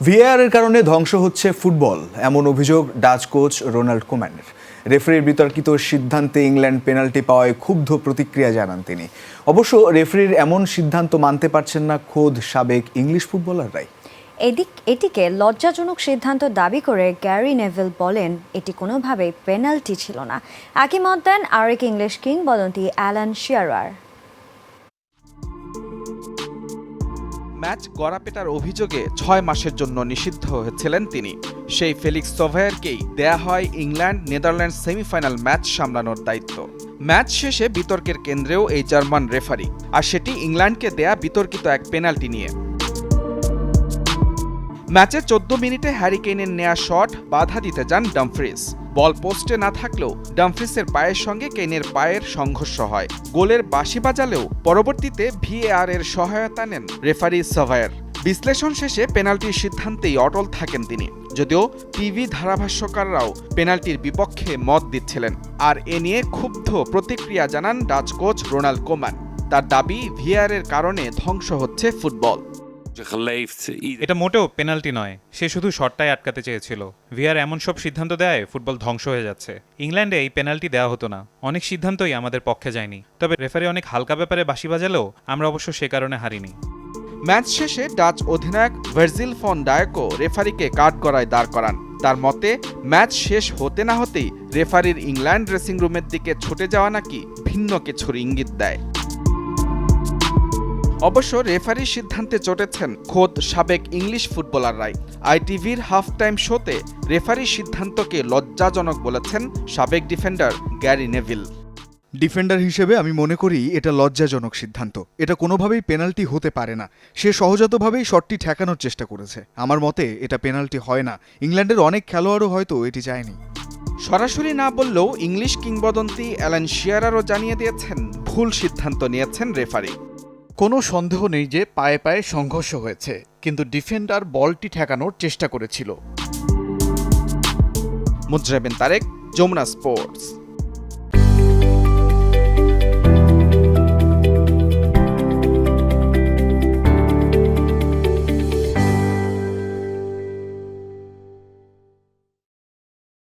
ভিএআরের কারণে ধ্বংস হচ্ছে ফুটবল, এমন অভিযোগ ডাচ কোচ রোনাল্ড কোম্যানের রেফারির বিতর্কিত সিদ্ধান্তে ইংল্যান্ড পেনাল্টি পাওয়ায় ক্ষুব্ধ প্রতিক্রিয়া জানান তিনি। অবশ্য রেফারির এমন সিদ্ধান্ত মানতে পারছেন না খোদ সাবেক ইংলিশ ফুটবলাররাই। এদিক, এটিকে লজ্জাজনক সিদ্ধান্ত দাবি করে গ্যারি নেভেল বলেন, এটি কোনোভাবেই পেনাল্টি ছিল না। একই মত দেন আরেক ইংলিশ কিংবদন্তি অ্যালান শিয়ারার। ম্যাচ গড়াপেটার অভিযোগে ছয় মাসের জন্য নিষিদ্ধ হয়েছিলেন তিনি। সেই ফেলিক্স সোভায়ারকেই দেয়া হয় ইংল্যান্ড নেদারল্যান্ড সেমিফাইনাল ম্যাচ সামলানোর দায়িত্ব। ম্যাচ শেষে বিতর্কের কেন্দ্রেও এই জার্মান রেফারি, আর সেটি ইংল্যান্ডকে দেয়া বিতর্কিত এক পেনাল্টি নিয়ে। ম্যাচের চোদ্দ মিনিটে হ্যারি কেইনের নেয়া শট বাধা দিতে যান ডামফ্রিজ বল পোস্টে না থাকলেও ডামফ্রিসের পায়ের সঙ্গে কেইনের পায়ের সংঘর্ষ হয়। গোলের বাঁশি বাজালেও পরবর্তীতে ভিএআর এর সহায়তা নেন রেফারি সাভায়ার। বিশ্লেষণ শেষে পেনাল্টির সিদ্ধান্তেই অটল থাকেন তিনি। যদিও টিভি ধারাভাষ্যকাররাও পেনাল্টির বিপক্ষে মত দিচ্ছিলেন। আর এ নিয়ে ক্ষুব্ধ প্রতিক্রিয়া জানান ডাচ কোচ রোনাল্ড কোমান। তার দাবি ভিআর এর কারণে ধ্বংস হচ্ছে ফুটবল। Geleefd. এটা মোটেও পেনাল্টি নয়। সে শুধু শটটাই আটকাতে চেয়েছিল। ভিআর এমন সব সিদ্ধান্ত দেয় ফুটবল ধ্বংস হয়ে যাচ্ছে। ইংল্যান্ডে এই পেনাল্টি দেওয়া হতো না। অনেক সিদ্ধান্তই আমাদের পক্ষে যায়নি। তবে রেফারি অনেক হালকা ব্যাপারে বাঁশি বাজালেও আমরা অবশ্য সে কারণে হারিনি। ম্যাচ শেষে ডাচ অধিনায়ক ভার্জিল ফন ডায়কো রেফারিকে কাঠ করায় দাঁড় করান। তার মতে ম্যাচ শেষ হতে না হতেই রেফারির ইংল্যান্ড ড্রেসিং রুমের দিকে ছুটে যাওয়া নাকি ভিন্ন কিছুর ইঙ্গিত দেয়। অবশ্য রেফারির সিদ্ধান্তে চটেছেন খোদ সাবেক ইংলিশ ফুটবলাররাই। আইটিভির হাফ টাইম শোতে রেফারির সিদ্ধান্তকে লজ্জাজনক বলেছেন সাবেক ডিফেন্ডার গ্যারি নেভিল। ডিফেন্ডার হিসেবে আমি মনে করি এটা লজ্জাজনক সিদ্ধান্ত। এটা কোনোভাবেই পেনাল্টি হতে পারে না। সে সহজাতভাবেই শটটি ঠেকানোর চেষ্টা করেছে। আমার মতে এটা পেনাল্টি হয় না। ইংল্যান্ডের অনেক খেলোয়াড়ও হয়তো এটি চায়নি। সরাসরি না বললেও ইংলিশ কিংবদন্তি অ্যালান শিয়ারারও জানিয়ে দিয়েছেন ভুল সিদ্ধান্ত নিয়েছেন রেফারি। কোনো সন্দেহ নেই যে পায়ে পায়ে সংঘর্ষ হয়েছে, কিন্তু ডিফেন্ডার বলটি ঠেকানোর চেষ্টা করেছিল। মুদ্রাবেন তারেক, যমুনা স্পোর্টস।